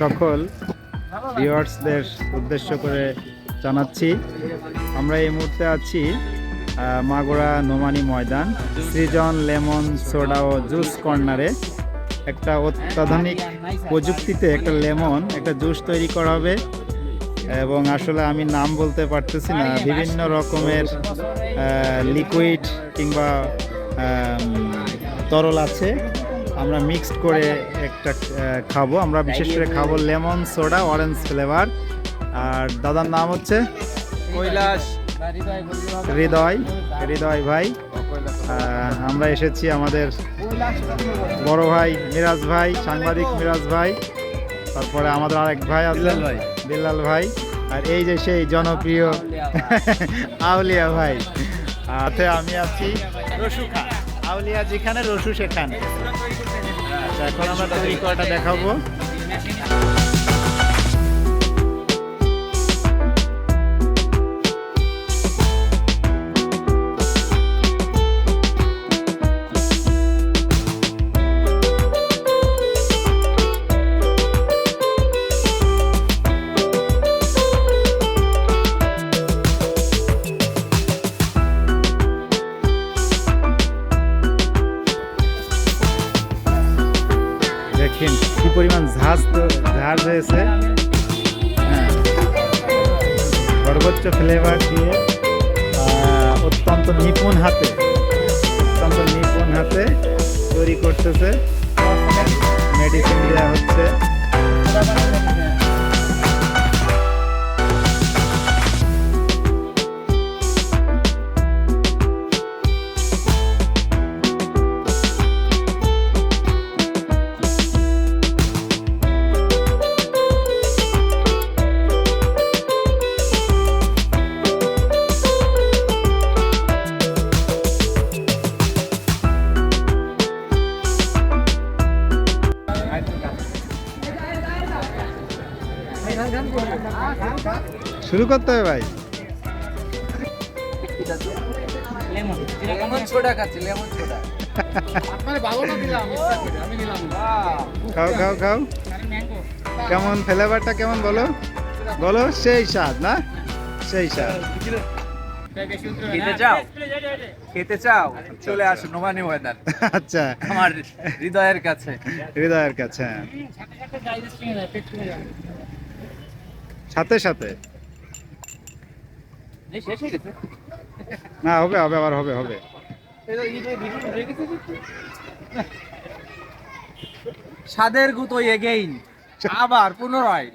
সকল ভিউয়ার্সদের উদ্দেশ্য করে জানাচ্ছি। আমরা এই মুহূর্তে আছি মাগুরা নোমানি ময়দান, সৃজন লেমন সোডা ও জুস কর্নারে। একটা অত্যাধুনিক প্রযুক্তিতে একটা লেমন, একটা জুস তৈরি করা হবে। এবং আসলে আমি নাম বলতে পারতেছি না, বিভিন্ন রকমের লিকুইড কিংবা তরল আছে। আমরা মিক্সড করে একটা খাব। আমরা বিশেষ করে খাব লেমন সোডা অরেঞ্জ ফ্লেভার আর দাদার নাম হচ্ছে? কৈলাস। হৃদয়। হৃদয় ভাই। আমরা এসেছি আমাদের বড় ভাই মিরাজ ভাই সাংবাদিক মিরাজ ভাই। তারপরে আমাদের আরেক ভাই আছে। বিল্লাল ভাই। আর এই যে সেই জনপ্রিয় আউলিয়া ভাই। সাথে আমি আছি। রসু খান আউলিয়া যেখানে রসু সেখানে আচ্ছা, এখন আমরা তৈরি করাটা দেখাবো। দেখেন কি পরিমাণ ঝাঁজ ঝাঁজ হয়েছে হ্যাঁ। সর্বোচ্চ ফ্লেভার দিয়ে অত্যন্ত নিপুণ হাতে, অত্যন্ত নিপুণ হাতে তৈরি করতেছে। মেডিসিন দেওয়া হচ্ছে। শুরু করতে হবে ভাই। লেমন ছোটা খাচ্ছি লেমন ছোটা। খাও খাও খাও। কেমন ফ্লেভারটা কেমন বলো? বলো সেই স্বাদ না? সেই স্বাদ। খেতে চাও? খেতে চাও? চলে আসো নোমানি ময়দান আচ্ছা। আমার হৃদয়ের কাছে। হৃদয়ের কাছে হ্যাঁ। সাথে সাথে। না হবে হবে আবার হবে হবে। সাদের গুতো এগেইন আবার পুনরায়।